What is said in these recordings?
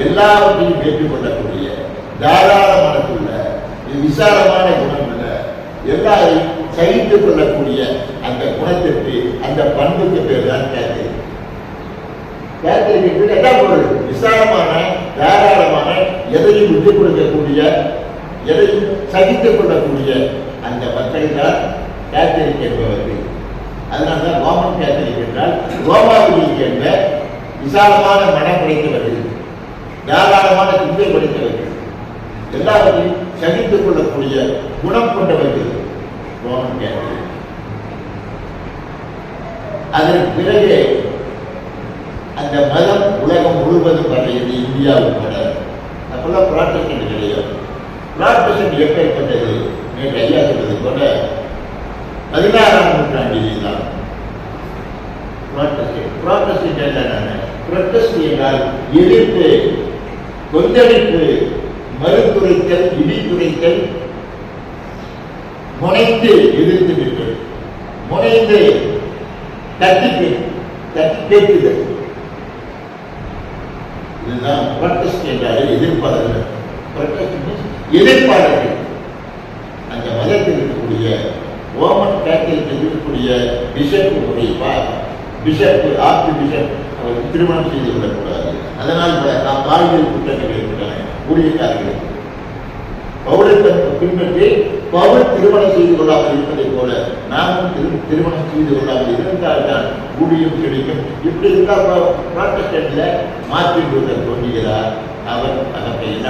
எல்லாவற்றையும் ஏற்றுக்கொள்ளக்கூடிய தாராள மனத்துள்ள விசாலமான குணம் இல்ல எல்லாரையும் சகித்துக் கொள்ளக்கூடிய அந்த குணத்திற்கு அந்த பண்புக்கு பேர் தான் கேட்டரிங் கேட்டரிங் என்ன பொருள்? விசாலமான தாராளமான எதையும் விட்டுக் கொடுக்கக்கூடிய எதையும் சகித்துக் கொள்ளக்கூடிய அந்த மக்கள் தான் கேத்தலிக் என்பவர்கள் அதனால தான் ரோமன் கேத்தலிக் என்றால் ரோமாவதியை சேர்ந்த விசாலமான மனம் படைத்தவர்கள் தாராளமான சிந்தை படைத்தவர்கள் எல்லாவற்றையும் சகித்துக் கொள்ளக்கூடிய குணம் கொண்டவர்கள் ரோமன் கேத்தலிக் அதற்கு பிறகு அந்த மதம் உலகம் முழுவதும் பரவியது இந்தியா உட்பட அப்பெல்லாம் புராட்டஸ்டன்ட் கிடையாது புராட்டஸ்டன்ட் எப்பேற்பட்டது? நேற்று ஐயா சொன்னது போல பதினாறாம் நூற்றாண்டிலே தான். புராட்டஸ்டன்ட் புராட்டஸ்டன்ட் என்ன புரொட்டஸ்ட் என்றால் எதிர்ப்பு கொந்தளிப்பு மறுத்துரைத்தல் இடித்துரைத்தல் முனைந்து எதிர்த்து நிற்கள் முனைந்து தட்டி கே- தட்டி கேட்குதல் இதுதான் புரொட்டஸ்ட் என்றாலே எதிர்ப்பாளர்கள். புரொட்டஸ்ட் means எதிர்ப்பாளர்கள். அந்த மதத்தில் இருக்கக்கூடிய ரோமன் கேத்தலிக் இருக்கக்கூடிய பிஷப் உடைய பிஷப் ஆர்த்தி பிஷப் திருமணம் செய்து கொள்ளக்கூடாது அதனால் பல நாம் பாலியல் குற்றங்கள் இருக்கின்றன ஊழியக்காரர்கள் பவுலத்தை பின்பற்றி பவுல் திருமணம் செய்து கொள்ளாமல் இருப்பதை போல நாமும் திரு திருமணம் செய்து கொள்ளாமல் இருந்தால்தான் ஊழியம் கிடைக்கும். இப்படி இருந்தால் ப்ராட்டஸ்டன்ட்ல மார்ட்டின் லூதர் தோன்றுகிறார். அவர் அதற்கு என்ன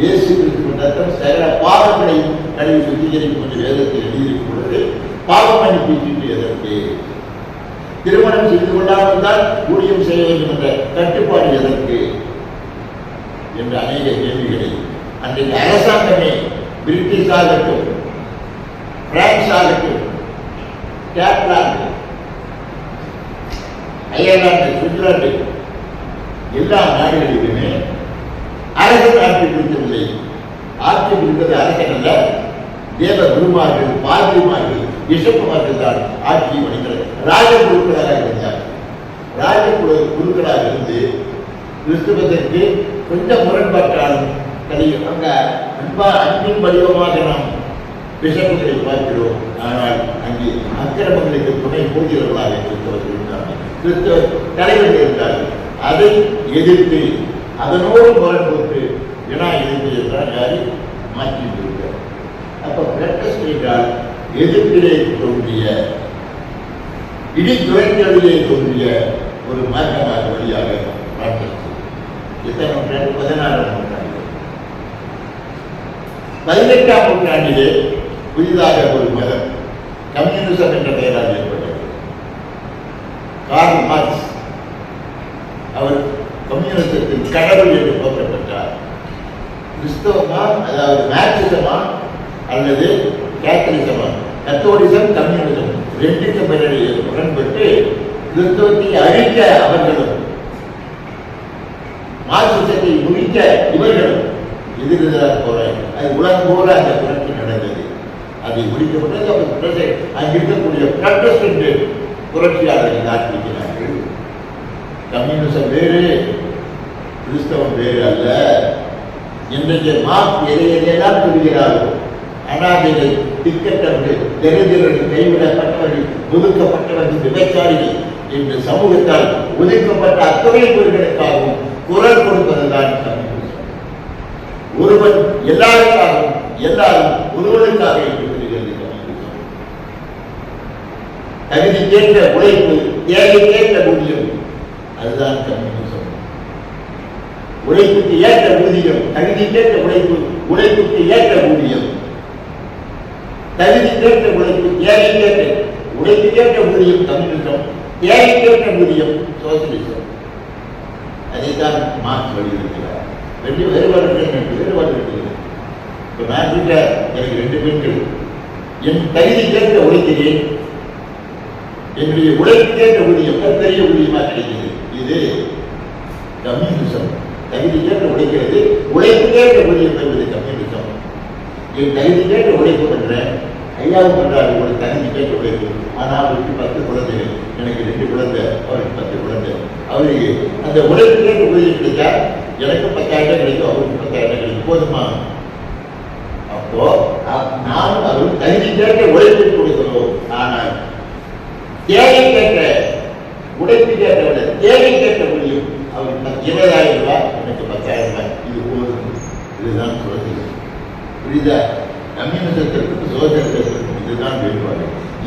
இயேசு கிறிஸ்துவின் சகல பாவங்களை கழுவி சுத்திகரிக்கும் என்று வேதத்தில் எழுதியிருக்கும் பொழுது பாவம் அனுப்பி சீட்டு எதற்கு திருமணம் செய்து கொள்ளாமல் தான் ஊழியம் செய்ய வேண்டும் என்ற கட்டுப்பாடு எதற்கு? என்ற அநேக கேள்விகளை அன்றைக்கு அரசாங்கமே பிரிட்டிஷ் ஆகட்டும் பிரான்ஸ் ஆகட்டும் கேப்லாந்து அயர்லாந்து சுவிட்சர்லாந்து எல்லா நாடுகளிலுமே அரசன் ஆட்சி பிடிக்கவில்லை ஆட்சி பிடித்தது அரசன் அல்ல தேவ குருமார்கள் பாதிரிமார்கள் பிஷப்புமார்கள் தான் ஆட்சியை வணிகிறது ராஜ குழுக்களாக இருந்தார். ராஜ குழு குருக்களாக இருந்து கிறிஸ்துவத்திற்கு கொஞ்சம் முரண்பாட்டாலும் கிடையும் அங்க அன்பா அன்பின் வடிவமாக நாம் பிஷப்புகளை பார்க்கிறோம். ஆனால் அங்கே அக்கிரமங்களுக்கு துணை போகிறவர்களாக கிறிஸ்தவர்கள் இருந்தார்கள். கிறிஸ்தவ தலைவர்கள் இருந்தார்கள். அதை எதிர்த்து அதனோடு முரண்பட்டு வினா எதிர்த்து என்றால் யாரை? மாற்றி விடுகிறார் அப்ப பிரட்டஸ்ட் என்றால் எதிர்ப்பிலே தோன்றிய இடி துறைகளிலே தோன்றிய ஒரு மாற்றமாக வழியாக பிரட்டஸ்ட் எத்தனை நூற்றாண்டு? பதினாறாம் நூற்றாண்டு. பதினெட்டாம் நூற்றாண்டிலே புதிதாக ஒரு மதம் கம்யூனிசம் என்ற பெயரால் ஏற்பட்டது. கார்ல் மார்க்ஸ் அவர் கம்யூனிசத்தின் கடவுள் என்று போற்றப்பட்டார். கிறிஸ்தவமா அதாவது மார்க்சிசமா அல்லது கேத்தலிசமா? Catholicism communism. ரெண்டுக்கு பிறகு உடன்பட்டு கிறிஸ்தவத்தை அழிக்க அவர்களும் மார்க்சிசத்தை முடிக்க இவர்களும் எதிரெதிராக போறாங்க அது உலகம் போல அந்த புரட்சி நடந்தது. அதை முடிக்கப்பட்டது அவர் புரட்சி அங்கு இருக்கக்கூடிய பிரட்டஸ்டன்ட் புரட்சியாளர்கள் ஆரம்பிக்கிறார்கள் கம்யூனிசம் வேறு கிறிஸ்தவம் வேறு அல்ல. இன்றைக்கு மார்க் எதை எதையெல்லாம் சொல்கிறார்கள் அனாதைகள் திக்கற்றவர்கள் தெரிந்தவர்கள் கைவிடப்பட்டவர்கள் ஒதுக்கப்பட்டவர்கள் விபச்சாரிகள் என்று சமூகத்தால் ஒதுக்கப்பட்ட அத்துறை பொருட்களுக்காகவும் குரல் கொடுப்பதுதான் ஒருவன் எல்லாருக்காகவும் எல்லாரும் ஒருவனுக்காக தகுதி கேட்ட உழைப்பு ஏழை கேட்ட ஊதியம் அதுதான் கம்யூனிசம் உழைப்புக்கு ஏற்ற ஊதியம் தகுதிக்கேற்ற உழைப்பு உழைப்புக்கு ஏற்ற ஊதியம் தகுதி கேட்ட உழைப்பு தேவைக்கேற்ற உழைப்புக்கேற்ற ஊதியம் கம்யூனிசம் ஏழை கேட்ட ஊதியம் சோசியலிசம். அதைத்தான் மார்க்ஸ் வலியுறுத்துகிறார் ரெண்டு வேறுபாடுகள் ரெண்டு வேறுபாடு இருக்கிறது இப்போ நான் கிட்ட எனக்கு ரெண்டு பெண்கள் என் தகுதி கேட்ட உழைக்கிறேன் என்னுடைய உழைப்பு கேட்ட ஊதியம் பெரிய ஊதியமா கிடைக்கிறது இது கம்யூனிசம். தகுதி கேட்ட உழைக்கிறது உழைப்பு கேட்ட ஊதியம் பெறுவது கம்யூனிசம். என் தகுதி கேட்ட உழைப்பு பண்றேன் ஐயாவும் பண்றாரு. ஒரு தகுதிக்கேற்ற உழைப்பு ஆனால் அவருக்கு பத்து குழந்தைகள். எனக்கு ரெண்டு குழந்தை அவருக்கு பத்து குழந்தை. அவருக்கு அந்த உழைப்புக்கு உதவி கிடைச்சா எனக்கு பத்தாயிரம் கிடைக்கும் அவருக்கு பத்தாயிரம் கிடைக்கும். போதுமா? அப்போ நானும் அவரும் தகுதி கேட்ட உழைப்பு கொடுக்கிறோம் ஆனால் தேவை கேட்ட உழைப்பு கேட்டவிட தேவை கேட்ட முடியும் அவருக்கு இருபதாயிரம் ரூபாய் எனக்கு பத்தாயிரம் ரூபாய். இது போதும். இதுதான் சுதந்திரம் புரியுதா? கம்யூனிசத்திற்கும்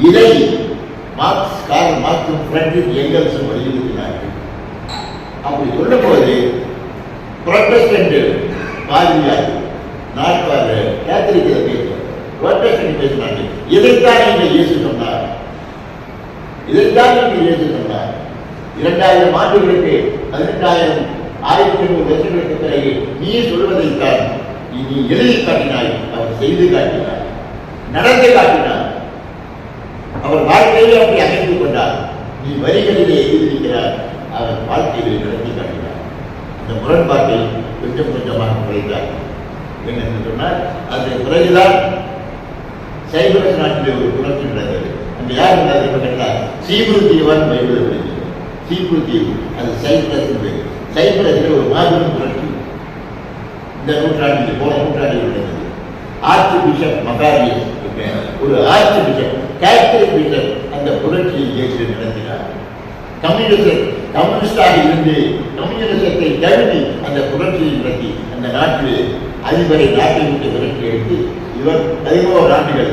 இதை மார்க்ஸ் கார் மார்க்சும் பிரெட்ரிக் எங்கல்ஸும் வலியுறுத்தினார்கள். அப்படி சொல்லும்போது புரொட்டஸ்டன்ட் பாதிரியார் நாட்பார் கேத்தலிக்கில் பேசுவார். புரொட்டஸ்டன்ட் பேசினாங்க. இதைத்தான் நீங்கள் இயேசு சொன்னார்? இதைத்தான் நீங்கள் இயேசு சொன்னார்? இரண்டாயிரம் ஆண்டுகளுக்கு பதினெட்டாயிரம் ஆயிரத்தி ஐநூறு வருஷங்களுக்கு பிறகு நீ சொல்வதைத்தான் நீ நீ எழுதி காட்டினாய். அவர் செய்து காட்டினார். நடந்து காட்டினார். அவர் வாழ்க்கையை அப்படி அமைத்து கொண்டார். நீ வரிகளிலே எழுதியிருக்கிறார். அவர் வாழ்க்கையிலே நடத்தி காட்டினார். இந்த முரண்பாட்டில் கொஞ்சம் கொஞ்சமாக குறைந்தார் என்னென்னு சொன்னால் அதற்கு பிறகுதான் சைப்ரஸ் நாட்டிலே ஒரு புரட்சி நடந்தது. அந்த யார் இருந்தார் கேட்டால் சீபுரு தீவான் பைபிள் சீபுரு தீவு அது சைப்ரஸ் பேர். சைப்ரஸில் ஒரு மாபெரும் புரட்சி. இந்த நூற்றாண்டில் போன நூற்றாண்டில் நடந்தது. ஆர்ச்சி பிஷப் மகாரியஸ் ஒரு ஆர்ச்சி பிஷப் கேத்தலிக் பிஷப் அந்த புரட்சியை ஏற்று நடத்தினார். கம்யூனிஸ்ட் கம்யூனிஸ்டாக இருந்து கம்யூனிசத்தை தழுவி அந்த புரட்சியை நடத்தி அந்த நாட்டில் அதிபரை நாட்டை விட்டு விரட்டி எடுத்து இவர் பதினோரு ஆண்டுகள்